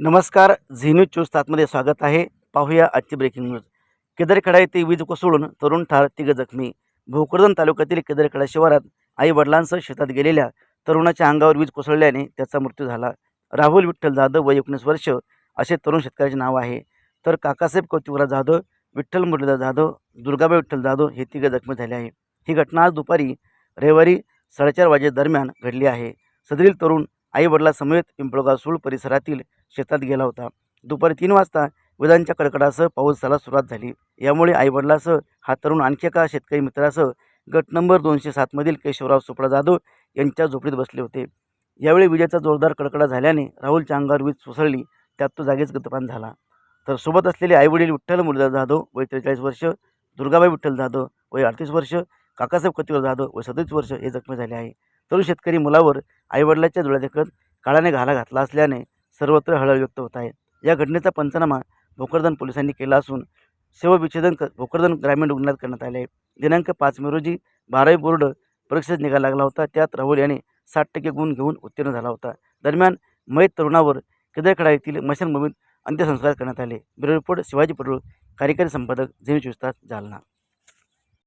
नमस्कार Zee news चोवीस तासमध्ये स्वागत आहे. पाहूया आजची ब्रेकिंग न्यूज केदरखेडा येथे वीज कोसळून तरुण ठार तिघ जखमी. भोकरदन तालुक्यातील केदारखेडा शिवारात आई वडिलांसह शेतात गेलेल्या तरुणाच्या अंगावर वीज कोसळल्याने त्याचा मृत्यू झाला. राहुल विठ्ठल जाधव वय एकोणीस वर्ष असे तरुण शेतकऱ्याचे नाव आहे. तर काकासाहेब कौतिकराव जाधव विठ्ठल मुरलीधर जाधव दुर्गाबाई विठ्ठल जाधव हे तिघं जखमी झाले आहे. ही घटना आज दुपारी रविवारी साडेचार वाजे दरम्यान घडली आहे. सदरील तरुण आई वडिलासमवेत पिंपळगाव सूळ परिसरातील शेतात गेला होता. दुपारी तीन वाजता विजांच्या कडकडासह पाऊस झाला सुरुवात झाली. यामुळे आईवडिलासह हा तरुण आणखी एका शेतकरी मित्रासह गट नंबर दोनशे सातमधील केशवराव सुपडा जाधव यांच्या झोपडीत बसले होते. यावेळी विजेचा जोरदार कडकडा झाल्याने राहुलच्या अंगावर वीज कोसळली. त्यात तो जागीच गतपान झाला. तर सोबत असलेले आईवडील विठ्ठल मुरलीधर जाधव वय त्रेचाळीस वर्ष दुर्गाबाई विठ्ठल जाधव वय अडतीस वर्ष काकासाहेब कतीवर जाधव वय सदतीस वर्ष हे जखमी झाले आहे. तरुण शेतकरी मुलावर आईवडिलाच्या डोळ्या देखत काळाने घाला घातला असल्याने सर्वत्र हळहळ व्यक्त होत आहे. या घटनेचा पंचनामा भोकरदन पोलिसांनी केला असून शवविच्छेदन क भोकरदन ग्रामीण रुग्णालयात करण्यात आले आहे. दिनांक पाच मे रोजी बारावी बोर्ड परीक्षेत निकाल लागला होता. त्यात राहुल याने साठ टक्के गुण घेऊन उत्तीर्ण झाला होता. दरम्यान मयत तरुणावर केदरखेडा येथील मशानभूमीत अंत्यसंस्कार करण्यात आले. ब्युरो रिपोर्ट शिवाजी पडूळ कार्यकारी संपादक झेन चोवीस जालना.